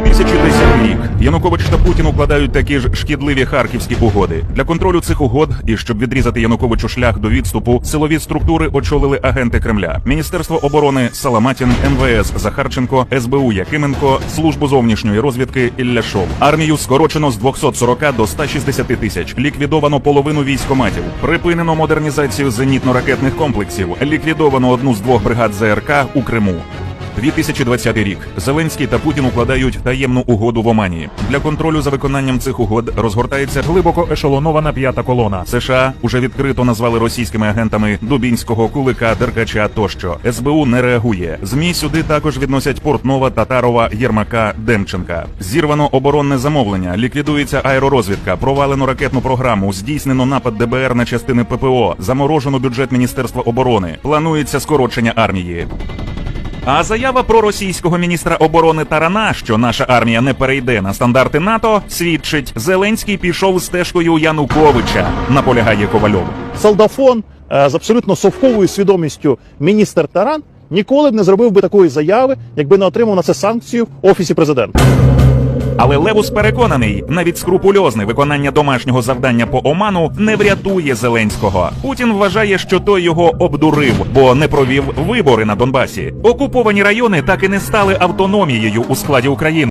2010 рік Янукович та Путін укладають такі ж шкідливі харківські угоди. Для контролю цих угод і щоб відрізати Януковичу шлях до відступу, силові структури очолили агенти Кремля: Міністерство оборони Саламатін, МВС Захарченко, СБУ Якименко, службу зовнішньої розвідки Ілляшов. Армію скорочено з 240 до 160 тисяч. Ліквідовано половину військоматів. Припинено модернізацію зенітно-ракетних комплексів. Ліквідовано одну з двох бригад ЗРК у Криму. 2020 рік Зеленський та Путін укладають таємну угоду в Омані. Для контролю за виконанням цих угод розгортається глибоко ешелонована п'ята колона. США уже відкрито назвали російськими агентами Дубінського, Кулика, Деркача тощо. СБУ не реагує. Змі сюди також відносять Портнова, Татарова, Єрмака, Демченка. Зірвано оборонне замовлення, ліквідується аеророзвідка, провалено ракетну програму, здійснено напад ДБР на частини ППО, заморожено бюджет Міністерства оборони. Планується скорочення армії. А заява про російського міністра оборони Тарана, що наша армія не перейде на стандарти НАТО, свідчить, Зеленський пішов стежкою Януковича, наполягає Ковальов. солдафон е, з абсолютно совковою свідомістю міністр Таран ніколи б не зробив би такої заяви, якби не отримав на це санкцію в офісі президента. Але Левус переконаний, навіть скрупульозне виконання домашнього завдання по Оману не врятує Зеленського. Путін вважає, що той його обдурив, бо не провів вибори на Донбасі. Окуповані райони так і не стали автономією у складі України.